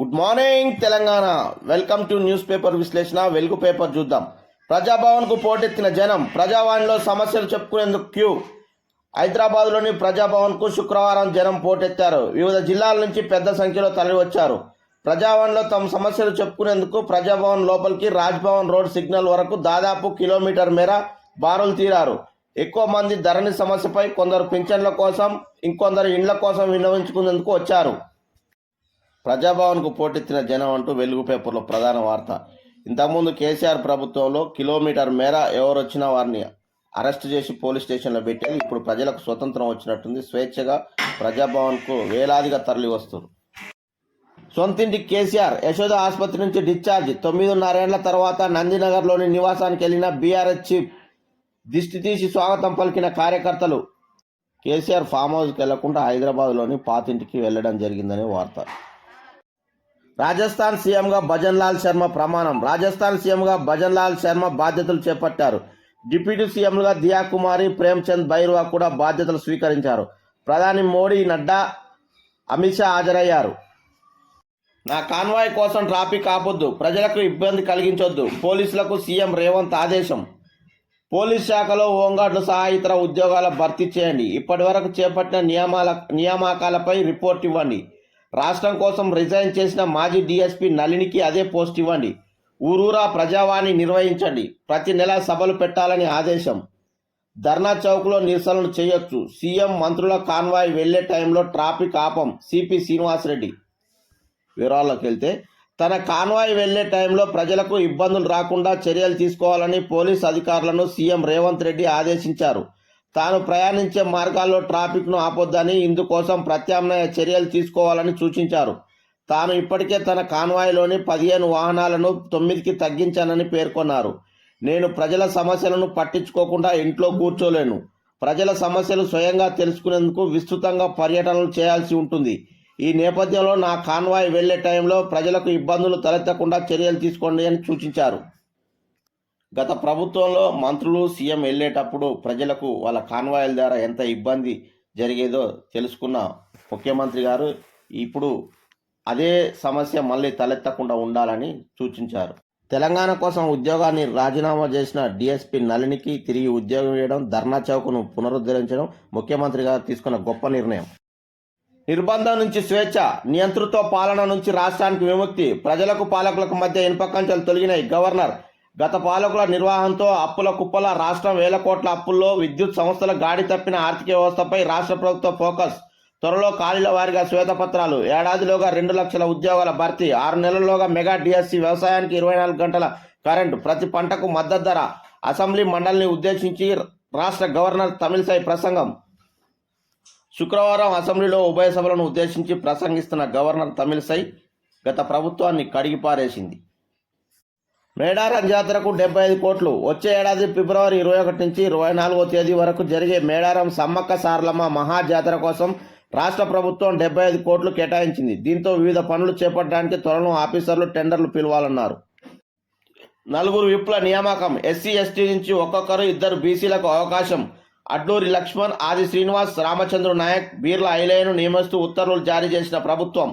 Good morning Telangana. Welcome to news paper విశ్లేషణ. Velugu paper చూద్దాం. ప్రజాభవన్కు పోటెత్తిన జనం ప్రజావాణిలో సమస్యలు చెప్పుకునేందుకు క్యూ. హైదరాబాద్లోని ప్రజాభవన్కు శుక్రవారం జనం పోటెత్తారు. వివిధ జిల్లాల నుంచి పెద్ద సంఖ్యలో తరలివచ్చారు. ప్రజాభవన్లో తమ సమస్యలు చెప్పుకునేందుకు ప్రజాభవన్ లోపలికి రాజ్భవన్ రోడ్ సిగ్నల్ వరకు దాదాపు కిలోమీటర్ మేర బారులు తీరారు. ఎక్కువ మంది ధరణి సమస్యపై కొందరు పింఛన్ల కోసం ఇంకొందరు ఇండ్ల కోసం విన్నవించుకునేందుకు వచ్చారు. ప్రజాభవన్కు పోటెత్తిన జనం అంటూ వెలుగు పేపర్లో ప్రధాన వార్త. ఇంతకుముందు కేసీఆర్ ప్రభుత్వంలో కిలోమీటర్ మేర ఎవరొచ్చినా వారిని అరెస్ట్ చేసి పోలీస్ స్టేషన్లో పెట్టారు. ఇప్పుడు ప్రజలకు స్వతంత్రం వచ్చినట్టుంది. స్వేచ్ఛగా ప్రజాభవన్కు వేలాదిగా తరలి వస్తారు సొంతింటి కేసీఆర్ యశోద ఆసుపత్రి నుంచి డిశ్చార్జ్. తొమ్మిదిన్నరేళ్ళ తర్వాత నందినగర్లోని నివాసానికి వెళ్ళిన బీఆర్ఎస్ చీఫ్ దిష్టి తీసి స్వాగతం పలికిన కార్యకర్తలు కేసీఆర్ ఫామ్ హౌస్కి వెళ్ళకుండా హైదరాబాద్లోని పాతింటికి వెళ్ళడం జరిగిందనే వార్త. రాజస్థాన్ సీఎంగా భజన్ లాల్ శర్మ ప్రమాణం. రాజస్థాన్ సీఎంగా భజన్ లాల్ శర్మ బాధ్యతలు చేపట్టారు. డిప్యూటీ సీఎంలుగా దియా కుమారి ప్రేమ్చంద్ బైర్వా కూడా బాధ్యతలు స్వీకరించారు. ప్రధాని మోడీ నడ్డా అమిత్ షా హాజరయ్యారు. నా కాన్వాయ్ కోసం ట్రాఫిక్ ఆపొద్దు. ప్రజలకు ఇబ్బంది కలిగించొద్దు. పోలీసులకు సీఎం రేవంత్ ఆదేశం. పోలీస్ శాఖలో హోంగార్డులు సహా ఇతర ఉద్యోగాల భర్తీ చేయండి. ఇప్పటి వరకు చేపట్టిన నియమాల నియామకాలపై రిపోర్ట్ ఇవ్వండి. రాష్ట్రం కోసం రిజైన్ చేసిన మాజీ డీఎస్పీ నళినికి అదే పోస్ట్ ఇవ్వండి. ఊరూరా ప్రజావాణి నిర్వహించండి. ప్రతి నెల సభలు పెట్టాలని ఆదేశం. ధర్నా చౌక్లో నిరసనలు చేయొచ్చు. సీఎం మంత్రుల కాన్వాయ్ వెళ్ళే టైంలో ట్రాఫిక్ ఆపం. సిపి శ్రీనివాసరెడ్డి. వివరాల్లోకి వెళ్తే తన కాన్వాయ్ వెళ్ళే టైంలో ప్రజలకు ఇబ్బందులు రాకుండా చర్యలు తీసుకోవాలని పోలీస్ అధికారులను సీఎం రేవంత్ రెడ్డి ఆదేశించారు. తాను ప్రయాణించే మార్గాల్లో ట్రాఫిక్ను ఆపొద్దని ఇందుకోసం ప్రత్యామ్నాయ చర్యలు తీసుకోవాలని సూచించారు. తాను ఇప్పటికే తన కాన్వాయ్లోని పదిహేను వాహనాలను తొమ్మిదికి తగ్గించానని పేర్కొన్నారు. నేను ప్రజల సమస్యలను పట్టించుకోకుండా ఇంట్లో కూర్చోలేను. ప్రజల సమస్యలు స్వయంగా తెలుసుకునేందుకు విస్తృతంగా పర్యటనలు చేయాల్సి ఉంటుంది. ఈ నేపథ్యంలో నా కాన్వాయ్ వెళ్ళే టైంలో ప్రజలకు ఇబ్బందులు తలెత్తకుండా చర్యలు తీసుకోండి అని సూచించారు. గత ప్రభుత్వంలో మంత్రులు సీఎం వెళ్ళేటప్పుడు ప్రజలకు వాళ్ళ కాన్వాయిల ద్వారా ఎంత ఇబ్బంది జరిగేదో తెలుసుకున్న ముఖ్యమంత్రి గారు ఇప్పుడు అదే సమస్య మళ్ళీ తలెత్తకుండా ఉండాలని సూచించారు. తెలంగాణ కోసం ఉద్యోగాన్ని రాజీనామా చేసిన డిఎస్పీ నళినికి తిరిగి ఉద్యోగం ఇవ్వడం ధర్నా చౌక్ను పునరుద్ధరించడం ముఖ్యమంత్రి గారు తీసుకున్న గొప్ప నిర్ణయం. నిర్బంధం నుంచి స్వేచ్ఛ నియంతృత్వ పాలన నుంచి రాష్ట్రానికి విముక్తి ప్రజలకు పాలకులకు మధ్య ఇనుపకంచెలు తొలగినాయి గవర్నర్ గత పాలకుల నిర్వహణతో అప్పుల కుప్పల రాష్ట్రం వేల కోట్ల అప్పుల్లో విద్యుత్ సంస్థల గాడి తప్పిన ఆర్థిక వ్యవస్థపై రాష్ట్ర ప్రభుత్వ ఫోకస్. త్వరలో ఖాళీల వారిగా శ్వేతపత్రాలు. ఏడాదిలోగా రెండు లక్షల ఉద్యోగాల భర్తీ. ఆరు నెలల్లోగా మెగా డిఎస్సి వ్యవసాయానికి ఇరవై నాలుగు గంటల కరెంటు. ప్రతి పంటకు మద్దతు ధర. అసెంబ్లీ మండలిని ఉద్దేశించి రాష్ట్ర గవర్నర్ తమిళసై ప్రసంగం. శుక్రవారం అసెంబ్లీలో ఉభయ సభలను ఉద్దేశించి ప్రసంగిస్తున్న గవర్నర్ తమిళసై గత ప్రభుత్వాన్ని కడిగిపారేసింది మేడారం జాతరకు డెబ్బై ఐదు కోట్లు. వచ్చే ఏడాది ఫిబ్రవరి ఇరవై ఒకటి నుంచి ఇరవై నాలుగో తేదీ వరకు జరిగే మేడారం సమ్మక్క సారలమ్మ మహా జాతర కోసం రాష్ట్ర ప్రభుత్వం డెబ్బై ఐదు కోట్లు కేటాయించింది. దీంతో వివిధ పనులు చేపట్టడానికి త్వరలో ఆఫీసర్లు టెండర్లు పిలవాలన్నారు. నలుగురు విప్ల నియామకం. ఎస్సీ ఎస్టీ నుంచి ఒక్కొక్కరు ఇద్దరు బీసీలకు అవకాశం. అడ్డూరి లక్ష్మణ్ ఆది శ్రీనివాస్ రామచంద్ర నాయక్ బీర్ల ఐలయ్యను నియమిస్తూ ఉత్తర్వులు జారీ చేసిన ప్రభుత్వం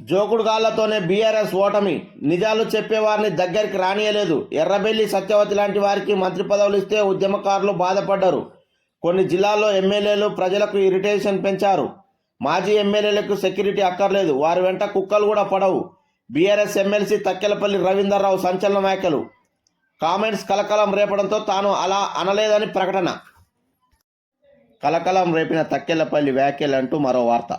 జోకుడుగాళ్ళతోనే బీఆర్ఎస్ ఓటమి. నిజాలు చెప్పేవారిని దగ్గరికి రానియలేదు. ఎర్రబెల్లి సత్యవతి లాంటి వారికి మంత్రి పదవులు ఇస్తే ఉద్యమకారులు బాధపడ్డారు. కొన్ని జిల్లాల్లో ఎమ్మెల్యేలు ప్రజలకు ఇరిటేషన్ పెంచారు. మాజీ ఎమ్మెల్యేలకు సెక్యూరిటీ అక్కర్లేదు. వారి వెంట కుక్కలు కూడా పడవు. బీఆర్ఎస్ ఎమ్మెల్సీ తక్కెలపల్లి రవీందర్రావు సంచలన వ్యాఖ్యలు. కామెంట్స్ కలకలం రేపడంతో తాను అలా అనలేదని ప్రకటన. కలకలం రేపిన తక్కెలపల్లి వ్యాఖ్యలు అంటూ మరో వార్త.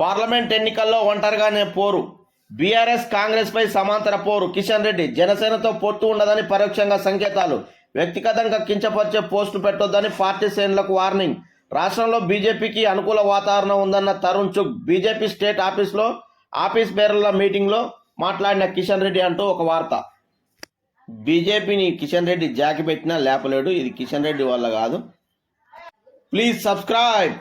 పార్లమెంట్ ఎన్నికల్లో ఒంటరిగానే పోరు. బీఆర్ఎస్ కాంగ్రెస్ పై సమాంతర పోరు. కిషన్ రెడ్డి జనసేనతో పొత్తు ఉండదని పరోక్షంగా సంకేతాలు. వ్యక్తిగతంగా కించపరిచే పోస్టు పెట్టొద్దని పార్టీ శ్రేణులకు వార్నింగ్. రాష్ట్రంలో బీజేపీకి అనుకూల వాతావరణం ఉందన్న తరుణ్ చుగ్ బీజేపీ స్టేట్ ఆఫీస్లో ఆఫీస్ బేరర్ల మీటింగ్లో మాట్లాడిన కిషన్ రెడ్డి అంటూ ఒక వార్త. బీజేపీని కిషన్ రెడ్డి జాకి పెట్టినా లేపలేడు. ఇది కిషన్ రెడ్డి వల్ల కాదు. Please subscribe.